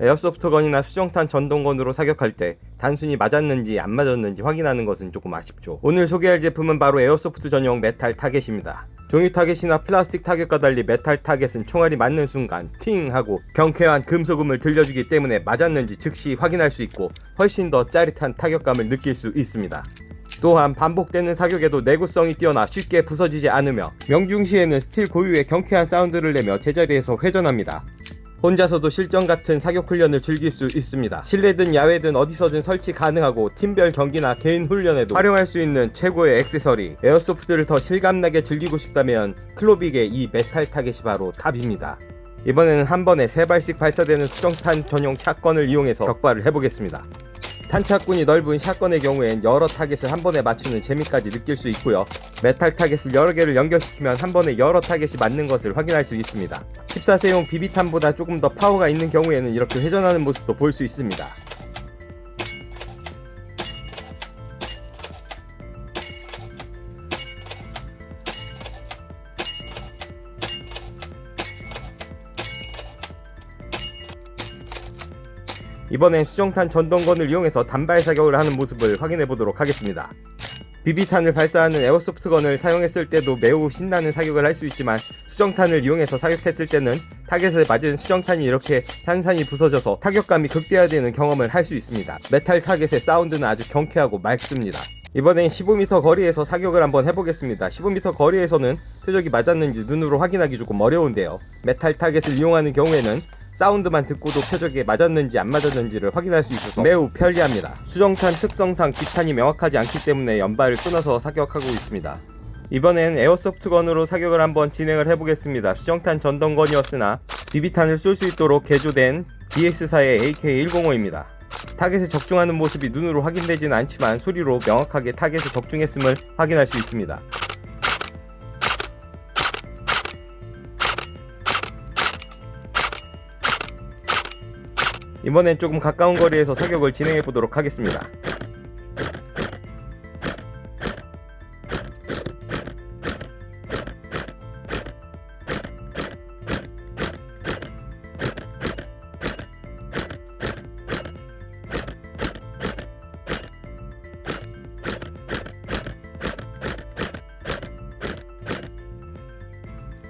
에어소프트건이나 수정탄 전동건으로 사격할 때 단순히 맞았는지 안 맞았는지 확인하는 것은 조금 아쉽죠. 오늘 소개할 제품은 바로 에어소프트 전용 메탈 타겟입니다. 종이 타겟이나 플라스틱 타겟과 달리 메탈 타겟은 총알이 맞는 순간 팅 하고 경쾌한 금속음을 들려주기 때문에 맞았는지 즉시 확인할 수 있고 훨씬 더 짜릿한 타격감을 느낄 수 있습니다. 또한 반복되는 사격에도 내구성이 뛰어나 쉽게 부서지지 않으며 명중 시에는 스틸 고유의 경쾌한 사운드를 내며 제자리에서 회전합니다. 혼자서도 실전 같은 사격 훈련을 즐길 수 있습니다. 실내든 야외든 어디서든 설치 가능하고 팀별 경기나 개인 훈련에도 활용할 수 있는 최고의 액세서리 에어소프트를 더 실감나게 즐기고 싶다면 클로빅의 이 메탈 타겟이 바로 답입니다. 이번에는 한 번에 세 발씩 발사되는 수정탄 전용 샷건을 이용해서 격발을 해보겠습니다. 탄착군이 넓은 샷건의 경우엔 여러 타겟을 한 번에 맞추는 재미까지 느낄 수 있고요. 메탈 타겟을 여러 개를 연결시키면 한 번에 여러 타겟이 맞는 것을 확인할 수 있습니다. 14세용 비비탄보다 조금 더 파워가 있는 경우에는 이렇게 회전하는 모습도 볼 수 있습니다. 이번엔 수정탄 전동건을 이용해서 단발 사격을 하는 모습을 확인해 보도록 하겠습니다. 비비탄을 발사하는 에어소프트건을 사용했을 때도 매우 신나는 사격을 할 수 있지만 수정탄을 이용해서 사격했을 때는 타겟에 맞은 수정탄이 이렇게 산산이 부서져서 타격감이 극대화되는 경험을 할 수 있습니다. 메탈 타겟의 사운드는 아주 경쾌하고 맑습니다. 이번엔 15m 거리에서 사격을 한번 해보겠습니다. 15m 거리에서는 표적이 맞았는지 눈으로 확인하기 조금 어려운데요. 메탈 타겟을 이용하는 경우에는 사운드만 듣고도 표적에 맞았는지 안 맞았는지를 확인할 수 있어서 매우 편리합니다. 수정탄 특성상 기탄이 명확하지 않기 때문에 연발을 끊어서 사격하고 있습니다. 이번엔 에어소프트건으로 사격을 한번 진행을 해보겠습니다. 수정탄 전동건이었으나 비비탄을 쏠 수 있도록 개조된 DX사의 AK105입니다. 타겟에 적중하는 모습이 눈으로 확인되지는 않지만 소리로 명확하게 타겟에 적중했음을 확인할 수 있습니다. 이번엔 조금 가까운 거리에서 사격을 진행해 보도록 하겠습니다.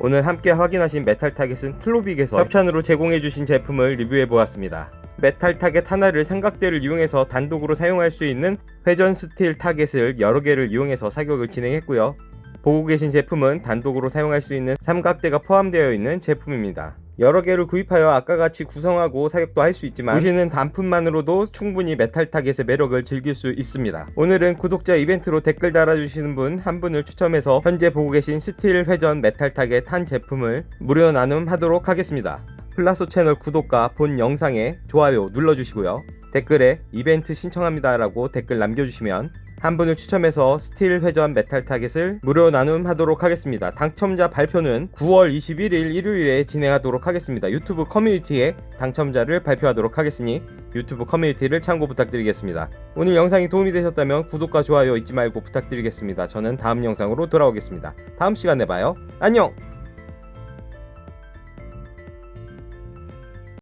오늘 함께 확인하신 메탈 타겟은 클로빅에서 협찬으로 제공해주신 제품을 리뷰해 보았습니다. 메탈 타겟 하나를 삼각대를 이용해서 단독으로 사용할 수 있는 회전 스틸 타겟을 여러 개를 이용해서 사격을 진행했고요. 보고 계신 제품은 단독으로 사용할 수 있는 삼각대가 포함되어 있는 제품입니다. 여러 개를 구입하여 아까 같이 구성하고 사격도 할 수 있지만 보시는 단품만으로도 충분히 메탈 타겟의 매력을 즐길 수 있습니다. 오늘은 구독자 이벤트로 댓글 달아주시는 분 한 분을 추첨해서 현재 보고 계신 스틸 회전 메탈 타겟 한 제품을 무료 나눔하도록 하겠습니다. 플라소 채널 구독과 본 영상에 좋아요 눌러주시고요. 댓글에 이벤트 신청합니다라고 댓글 남겨주시면 한 분을 추첨해서 스틸 회전 메탈 타겟을 무료 나눔하도록 하겠습니다. 당첨자 발표는 9월 21일 일요일에 진행하도록 하겠습니다. 유튜브 커뮤니티에 당첨자를 발표하도록 하겠으니 유튜브 커뮤니티를 참고 부탁드리겠습니다. 오늘 영상이 도움이 되셨다면 구독과 좋아요 잊지 말고 부탁드리겠습니다. 저는 다음 영상으로 돌아오겠습니다. 다음 시간에 봐요. 안녕!